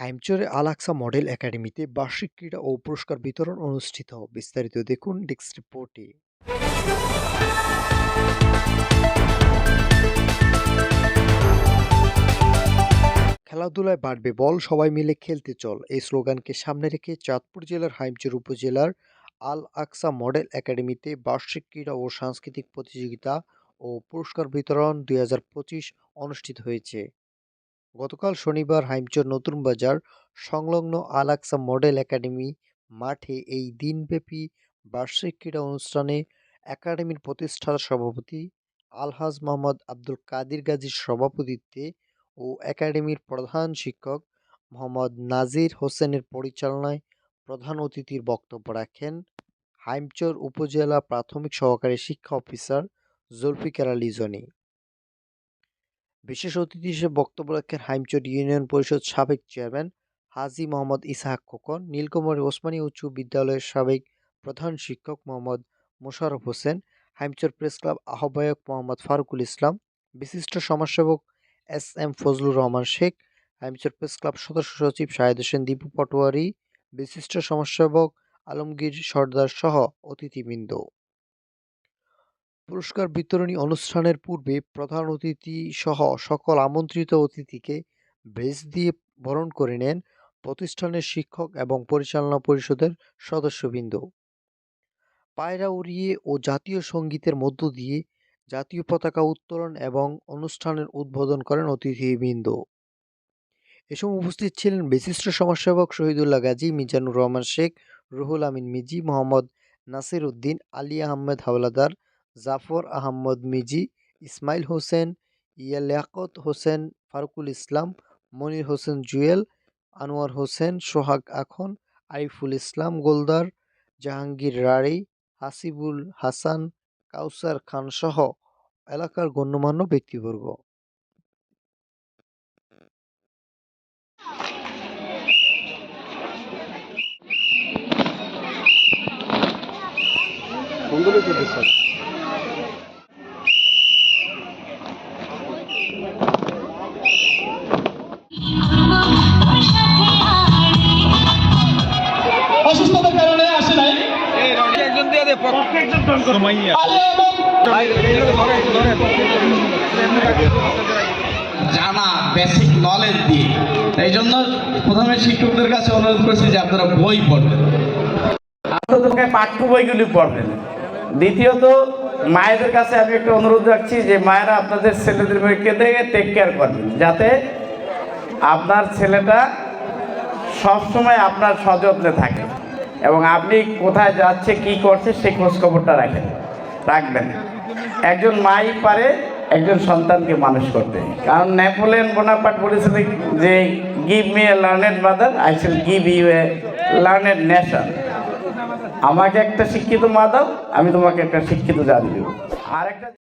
হাইমচরে আল আকসা model একাডেমিতে বার্ষিক ক্রীড়া ও পুরস্কার বিতরণ অনুষ্ঠিত বিস্তারিত দেখুন ডেস্ক রিপোর্টে। খেলাধুলায় বাড়বে বল, সবাই মিলে খেলতে চল। এই স্লোগানকে সামনে রেখে চাঁদপুর জেলার হাইমচর উপজেলার আল আকসা মডেল একাডেমিতে বার্ষিক ক্রীড়া ও সাংস্কৃতিক প্রতিযোগিতা ও পুরস্কার বিতরণ দুই হাজার পঁচিশ অনুষ্ঠিত হয়েছে। গতকাল শনিবার হাইমচর নতুন বাজার সংলগ্ন আল আকসা মডেল একাডেমি মাঠে এই দিনব্যাপী বার্ষিক ক্রীড়া অনুষ্ঠানে একাডেমির প্রতিষ্ঠাতা সভাপতি আলহাজ মোহাম্মদ আব্দুল কাদির গাজীর সভাপতিত্বে ও একাডেমির প্রধান শিক্ষক মোহাম্মদ নাজির হোসেনের পরিচালনায় প্রধান অতিথির বক্তব্য রাখেন হাইমচর উপজেলা প্রাথমিক সহকারী শিক্ষা অফিসার জুলফিকার আলী জনি। বিশেষ অতিথি হিসেবে বক্তব্য রাখেন হাইমচর ইউনিয়ন পরিষদ সাবেক চেয়ারম্যান হাজি মোহাম্মদ ইসাহাক খোকন, নীলকুমারী ওসমানী উচ্চ বিদ্যালয়ের সাবেক প্রধান শিক্ষক মোহাম্মদ মোশাররফ হোসেন, হাইমচর প্রেস ক্লাব আহ্বায়ক মোহাম্মদ ফারুকুল ইসলাম, বিশিষ্ট সমাজসেবক S M Fazlur Rahman Sheikh, Haimchar press club সদস্য সচিব শাহেদ হোসেন, দীপু পটোয়ারি, বিশিষ্ট সমাজসেবক আলমগীর সর্দার সহ অতিথিবৃন্দ। পুরস্কার বিতরণী অনুষ্ঠানের পূর্বে প্রধান অতিথি সহ সকল আমন্ত্রিত অতিথিকে ব্রেস দিয়ে বরণ করে নেন প্রতিষ্ঠানের শিক্ষক এবং পরিচালনা পরিষদের সদস্যবৃন্দ। পায়রা উড়িয়ে ও জাতীয় সঙ্গীতের মধ্য দিয়ে জাতীয় পতাকা উত্তোলন এবং অনুষ্ঠানের উদ্বোধন করেন অতিথিবৃন্দ। এ সময় উপস্থিত ছিলেন বিশিষ্ট সমাজসেবক শহীদুল্লাহ গাজী, মিজানুর রহমান শেখ, রুহুল আমিন মিজি, মোহাম্মদ নাসির উদ্দিন আলী আহমেদ হাওলাদার জাফর আহমদ মিজি ইসমাইল হোসেন ইয়া লিয়াকত হোসেন ফারুকুল ইসলাম মনির হোসেন জুয়েল আনোয়ার হোসেন সোহাগ আখন আরিফুল ইসলাম গোলদার জাহাঙ্গীর রাড়ি হাসিবুল হাসান কাউসার খান সহ এলাকার গণ্যমান্য ব্যক্তিবর্গ। সুন্দরই করতেছেন জানা বেসিক নলেজ দিয়ে। এই জন্য প্রথমে শিক্ষকদের কাছে অনুরোধ করছি যে আপনারা বই পড়বেন। আপনাদেরকে পাঠ্য বইগুলি পড়বেন। দ্বিতীয়ত, মায়েদের কাছে আমি একটা অনুরোধ রাখছি যে মায়েরা আপনাদের ছেলেদের মেয়েকে দেখে টেক কেয়ার করবেন, যাতে আপনার ছেলেটা সবসময় আপনার সযত্নে থাকে। এবং আপনি কোথায় যাচ্ছে, কি করছে, সেই খোঁজ খবরটা রাখেন। রাখবেন। একজন মাই পারে, একজন সন্তানকে মানুষ করতে। কারণ নেপোলিয়ন বোনাপার্ট বলেছিলেন যে give me a learned mother, I should give you a learned nation. আমাকে একটা শিক্ষিত মা দাও, আমি তোমাকে একটা শিক্ষিত দেবো। আর একটা